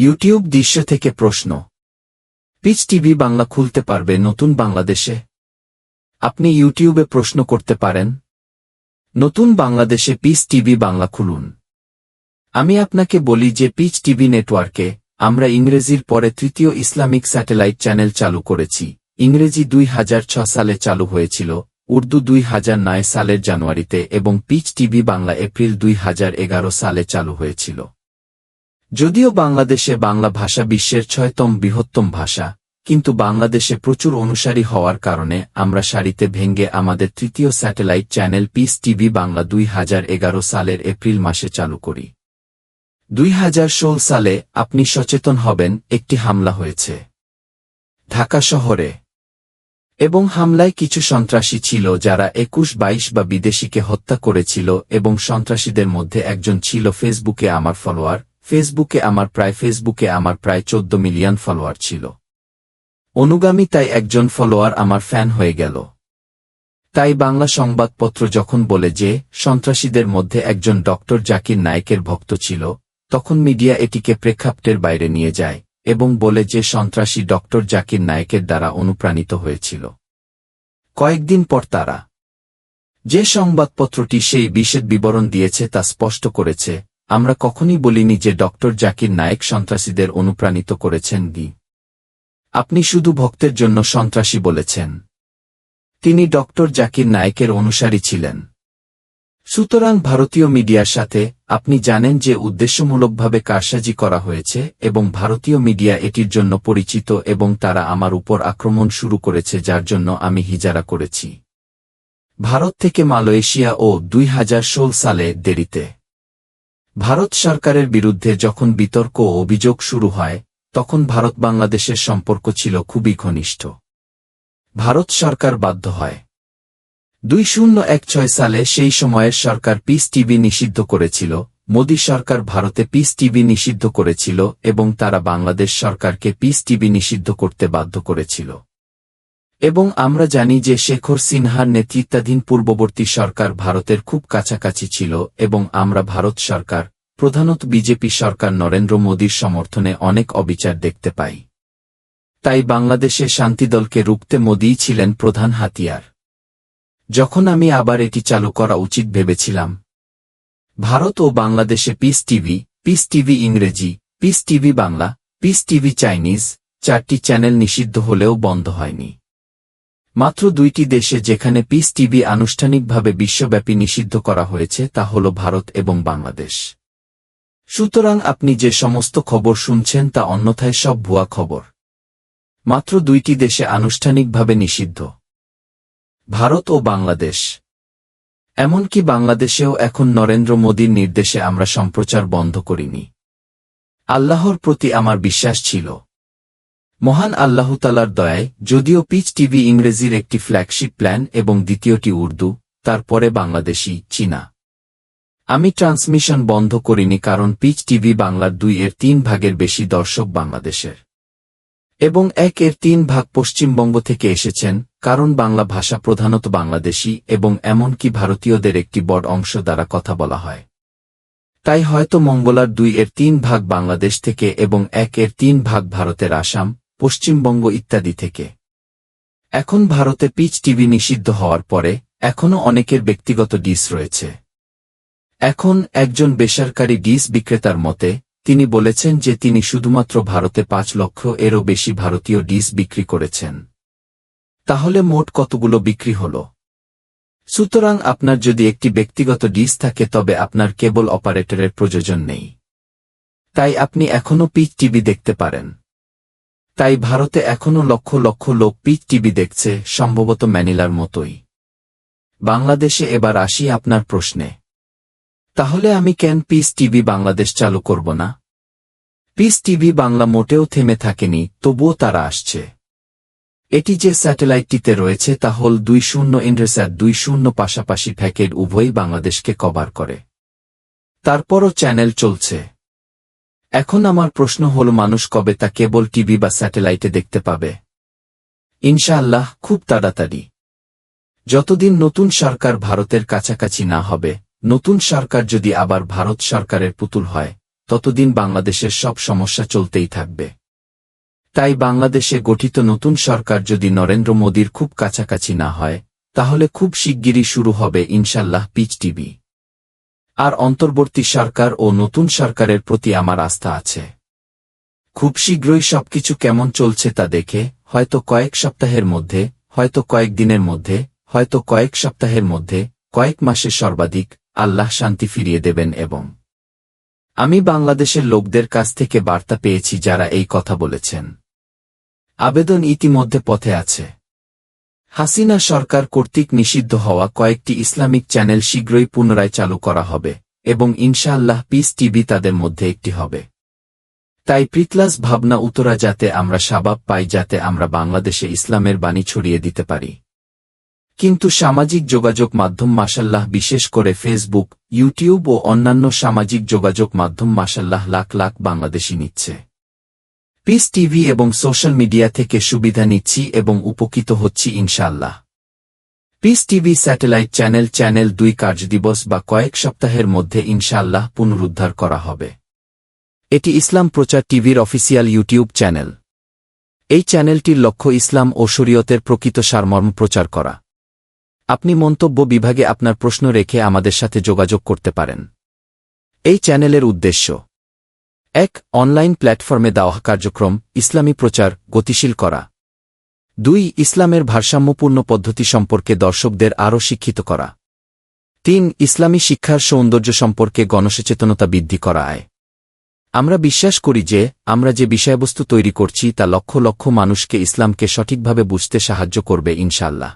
YouTube দৃশ্য থেকে প্রশ্ন। পিচ টিভি বাংলা খুলতে পারবে নতুন বাংলাদেশে। আপনি ইউটিউবে প্রশ্ন করতে পারেন, নতুন বাংলাদেশে পিচ টিভি বাংলা খুলুন। আমি আপনাকে বলি যে পিচ টিভি নেটওয়ার্কে আমরা ইংরেজির পরে তৃতীয় ইসলামিক স্যাটেলাইট চ্যানেল চালু করেছি। ইংরেজি দুই সালে চালু হয়েছিল, উর্দু দুই হাজার নয় সালের জানুয়ারিতে এবং পিচ টিভি বাংলা এপ্রিল দুই হাজার এগারো সালে চালু হয়েছিল। যদিও বাংলাদেশে বাংলা ভাষা বিশ্বের ছয়তম বৃহত্তম ভাষা, কিন্তু বাংলাদেশে প্রচুর অনুসারী হওয়ার কারণে আমরা সারিতে ভেঙ্গে আমাদের তৃতীয় satellite channel Peace TV Bangla দুই হাজার এগারো সালের এপ্রিল মাসে চালু করি। দুই হাজার ষোল সালে আপনি সচেতন হবেন, একটি হামলা হয়েছে। ঢাকা শহরে। এবং হামলায় কিছু সন্ত্রাসী ছিল যারা একুশ, বাইশ বা বিদেশিকে হত্যা করেছিল এবং সন্ত্রাসীদের মধ্যে একজন ছিল ফেসবুকে আমার ফলোয়ার ফেসবুকে আমার প্রায় ফেসবুকে আমার প্রায় চোদ্দ মিলিয়ন ফলোয়ার ছিল। অনুগামী তাই একজন ফলোয়ার আমার ফ্যান হয়ে গেল। তাই বাংলা সংবাদপত্র যখন বলে যে সন্ত্রাসীদের মধ্যে একজন ডক্টর জাকির নায়কের ভক্ত ছিল, তখন মিডিয়া এটিকে প্রেক্ষাপটের বাইরে নিয়ে যায় এবং বলে যে সন্ত্রাসী ডক্টর জাকির নায়কের দ্বারা অনুপ্রাণিত হয়েছিল। কয়েকদিন পর তারা যে সংবাদপত্রটি সেই বিশেষ বিবরণ দিয়েছে তা স্পষ্ট করেছে আমরা কখনই বলিনি যে ডক্টর জাকির নায়েক সন্ত্রাসীদের অনুপ্রাণিত করেছেন দি। আপনি শুধু ভক্তের জন্য সন্ত্রাসী বলেছেন। তিনি ডক্টর জাকির নায়েকের অনুসারী ছিলেন। সুতরাং ভারতীয় মিডিয়ার সাথে আপনি জানেন যে উদ্দেশ্যমূলকভাবে কারসাজি করা হয়েছে এবং ভারতীয় মিডিয়া এটির জন্য পরিচিত এবং তারা আমার উপর আক্রমণ শুরু করেছে যার জন্য আমি হিজারা করেছি। ভারত থেকে মালয়েশিয়া ও দুই হাজার ষোল সালে দেরিতে। ভারত সরকারের বিরুদ্ধে যখন বিতর্ক ও অভিযোগ শুরু হয়, তখন ভারত বাংলাদেশের সম্পর্ক ছিল খুবই ঘনিষ্ঠ। ভারত সরকার বাধ্য হয়। দুই শূন্য এক ছয় সালে সেই সময়ের সরকার পিস টিভি নিষিদ্ধ করেছিল, মোদী সরকার ভারতে পিস টিভি নিষিদ্ধ করেছিল এবং তারা বাংলাদেশ সরকারকে পিস টিভি নিষিদ্ধ করতে বাধ্য করেছিল। এবং আমরা জানি যে শেখর সিনহার নেতৃত্বাধীন পূর্ববর্তী সরকার ভারতের খুব কাছাকাছি ছিল এবং আমরা ভারত সরকার প্রধানত বিজেপি সরকার নরেন্দ্র মোদীর সমর্থনে অনেক অবিচার দেখতে পাই। তাই বাংলাদেশে শান্তিদলকে রুখতে মোদীই ছিলেন প্রধান হাতিয়ার। যখন আমি আবার এটি চালু করা উচিত ভেবেছিলাম। ভারত ও বাংলাদেশে পিস টিভি পিস টিভি ইংরেজি, Peace TV Bangla, Peace TV Chinese, চারটি চ্যানেল নিষিদ্ধ হলেও বন্ধ হয়নি। মাত্র দুইটি দেশে যেখানে পিস টিভি আনুষ্ঠানিকভাবে বিশ্বব্যাপী নিষিদ্ধ করা হয়েছে তা হল ভারত এবং বাংলাদেশ। সুতরাং আপনি যে সমস্ত খবর শুনছেন তা অন্যথায় সব ভুয়া খবর। মাত্র দুইটি দেশে আনুষ্ঠানিকভাবে নিষিদ্ধ। ভারত ও বাংলাদেশ। এমনকি বাংলাদেশেও এখন নরেন্দ্র মোদীর নির্দেশে আমরা সম্প্রচার বন্ধ করিনি। আল্লাহর প্রতি আমার বিশ্বাস ছিল। মহান আল্লাহতালার দয়ায়, যদিও পিচ টিভি ইংরেজির একটি ফ্ল্যাগশিপ প্ল্যান এবং দ্বিতীয়টি উর্দু, তারপরে বাংলাদেশি, চীনা। আমি ট্রান্সমিশন বন্ধ করিনি কারণ পিচ টিভি বাংলার দুই এর তিন ভাগের বেশি দর্শক বাংলাদেশের। এবং এক এর তিন ভাগ পশ্চিমবঙ্গ থেকে এসেছেন, কারণ বাংলা ভাষা প্রধানত বাংলাদেশি এবং এমনকি ভারতীয়দের একটি বড় অংশ দ্বারা কথা বলা হয়। তাই হয়তো মঙ্গলার দুই এর তিন ভাগ বাংলাদেশ থেকে এবং এক এর তিন ভাগ ভারতের আসাম, পশ্চিমবঙ্গ ইত্যাদি থেকে। এখন ভারতে পিচ টিভি নিষিদ্ধ হওয়ার পরে, এখনও অনেকের ব্যক্তিগত ডিস রয়েছে। এখন একজন বেসরকারি ডিস বিক্রেতার মতে, তিনি বলেছেন যে তিনি শুধুমাত্র ভারতে পাঁচ লক্ষ এরও বেশি ভারতীয় ডিস বিক্রি করেছেন। তাহলে মোট কতগুলো বিক্রি হল? সুতরাং আপনার যদি একটি ব্যক্তিগত ডিস থাকে তবে আপনার কেবল অপারেটরের প্রয়োজন নেই। তাই আপনি এখনও পিচ টিভি দেখতে পারেন। তাই ভারতে এখনও লক্ষ লক্ষ লোক পিচ টিভি দেখছে, সম্ভবত ম্যানিলার মতোই। বাংলাদেশে এবার আসি আপনার প্রশ্নে। তাহলে আমি কেন পিস টিভি বাংলাদেশ চালু করব না? পিস টিভি বাংলা মোটেও থেমে থাকেনি, তবুও তারা আসছে। এটি যে স্যাটেলাইটটিতে রয়েছে তা হল দুই শূন্য ইন্ড্রেস্যাট দুই শূন্য পাশাপাশি প্যাকেট উভয়ই বাংলাদেশকে কভার করে। তারপরও চ্যানেল চলছে। এখন আমার প্রশ্ন হল, মানুষ কবে তা কেবল টিভি বা স্যাটেলাইটে দেখতে পাবে? ইনশাআল্লাহ, খুব তাড়াতাড়ি। যতদিন নতুন সরকার ভারতের কাছাকাছি না হবে নতুন সরকার যদি আবার ভারত সরকারের পুতুল হয়, ততদিন বাংলাদেশের সব সমস্যা চলতেই থাকবে। তাই বাংলাদেশে গঠিত নতুন সরকার যদি নরেন্দ্র মোদীর খুব কাছাকাছি না হয়, তাহলে খুব শিগগিরই শুরু হবে ইনশাল্লাহ পিচ টিভি। আর অন্তর্বর্তী সরকার ও নতুন সরকারের প্রতি আমার আস্থা আছে। খুব শীঘ্রই সবকিছু কেমন চলছে তা দেখে, হয়তো কয়েক সপ্তাহের মধ্যে, হয়তো কয়েক দিনের মধ্যে, হয়তো কয়েক সপ্তাহের মধ্যে, কয়েক মাসে সর্বাধিক আল্লাহ শান্তি ফিরিয়ে দেবেন এবং আমি বাংলাদেশের লোকদের কাছ থেকে বার্তা পেয়েছি যারা এই কথা বলেছেন। আবেদন ইতিমধ্যে পথে আছে। হাসিনা সরকার কর্তৃক নিষিদ্ধ হওয়া কয়েকটি ইসলামিক চ্যানেল শীঘ্রই পুনরায় চালু করা হবে এবং ইনশাআল্লাহ পিস টিভি তাদের মধ্যে একটি হবে। তাই প্রিতলাস ভাবনা উতরা যাতে আমরা সাবাব পাই যাতে আমরা বাংলাদেশে ইসলামের বাণী ছড়িয়ে দিতে পারি। কিন্তু সামাজিক যোগাযোগ মাধ্যম মাসাল্লাহ বিশেষ করে ফেসবুক ইউটিউব ও অন্যান্য সামাজিক যোগাযোগ মাধ্যম মাসাল্লাহ লাখ লাখ বাংলাদেশি নিচ্ছে। পিস টিভি এবং সোশ্যাল মিডিয়া থেকে সুবিধা নিচ্ছি এবং উপকৃত হচ্ছি ইনশাল্লাহ Peace TV satellite channel channel দুই কার্যদিবস বা কয়েক সপ্তাহের মধ্যে ইনশাল্লাহ পুনরুদ্ধার করা হবে। এটি ইসলাম প্রচার টিভির অফিসিয়াল ইউটিউব চ্যানেল। এই চ্যানেলটির লক্ষ্য ইসলাম ও শরীয়তের প্রকৃত সারমর্ম প্রচার করা। আপনি মন্তব্য বিভাগে আপনার প্রশ্ন রেখে আমাদের সাথে যোগাযোগ করতে পারেন। এই চ্যানেলের উদ্দেশ্য। এক, অনলাইন প্ল্যাটফর্মে দেওয়া কার্যক্রম, ইসলামী প্রচার, গতিশীল করা। দুই, ইসলামের ভারসাম্যপূর্ণ পদ্ধতি সম্পর্কে দর্শকদের আরও শিক্ষিত করা। তিন, ইসলামী শিক্ষার সৌন্দর্য সম্পর্কে গণসচেতনতা বৃদ্ধি করা আয়। আমরা বিশ্বাস করি যে, আমরা যে বিষয়বস্তু তৈরি করছি তা লক্ষ লক্ষ মানুষকে ইসলামকে সঠিকভাবে বুঝতে সাহায্য করবে ইনশাল্লাহ